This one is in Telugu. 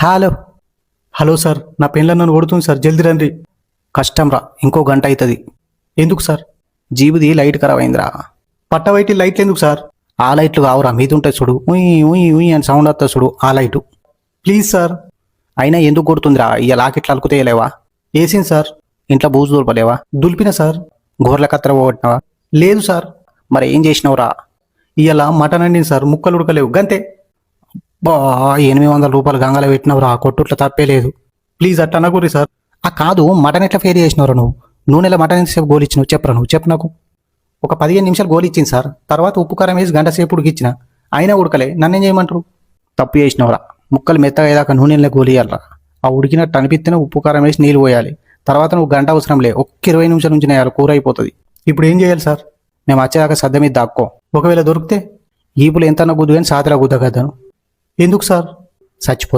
హలో. హలో సార్ నా పెళ్ళ నన్ను కొడుతుంది సార్. జల్దీ రండి. కష్టంరా ఇంకో గంట అవుతుంది ఎందుకు సార్? జీబుది లైట్ ఖరాబ్ అయిందిరా. పట్టవైటి లైట్లు ఎందుకు సార్? ఆ లైట్లు కావురా మీద ఉంటాయి చూడు. ఉయ్ ఉయ్ ఉయ్ అని సౌండ్ వస్తుంది చూడు ఆ లైటు. Please sir. అయినా ఎందుకు కొడుతుందిరా? ఇక లాకెట్లు అలుకుతేయలేవా వేసింది సార్ ఇంట్లో బూజు దొరపలేవా? దులిపిన సార్. గోర్ల కత్తెర పోగొట్టినావా? లేదు సార్. మరి ఏం చేసినావురా? ఇవాళ మటన్ అండింది సార్ ముక్కలు ఉడకలేవు. గంతే. బా ఎనిమిది వందల రూపాయలు గంగల పెట్టినవురా కొట్టుట్లో తప్పే లేదు. ప్లీజ్ అట్ట అనకూరి సార్. ఆ కాదు మటన్ ఎట్లా ఫేర్ చేసినవరా నువ్వు? నూనెలో మటన్ ఎంతసేపు గోలు ఇచ్చినావు చెప్పరా నువ్వు? చెప్పు నాకు. ఒక పదిహేను నిమిషాలు గోలిచ్చింది సార్. తర్వాత ఉప్పు కారం వేసి గంట సేపు ఉడికిచ్చిన. అయినా ఉడకలే. నన్నేం చేయమంటారు? తప్పు చేసినవరా. ముక్కలు మెత్తగా అయ్యాక నూనెలో గోలియాలరా ఆ ఉడికినట్టు అనిపిస్తేనే ఉప్పు కారం వేసి నీళ్ళు పోయాలి. తర్వాత నువ్వు గంట అవసరం లే. ఒక్క ఇరవై నిమిషాల నుంచి నేను కూర అయిపోతుంది. ఇప్పుడు ఏం చేయాలి సార్? మేము వచ్చేదాకా సద్ద మీద దాక్కో. ఒకవేళ దొరికితే ఈపులు ఎంత గుద్దు కానీ సాతిలా గుద్దగద్దాను. ఎందుకు సార్? చచ్చిపో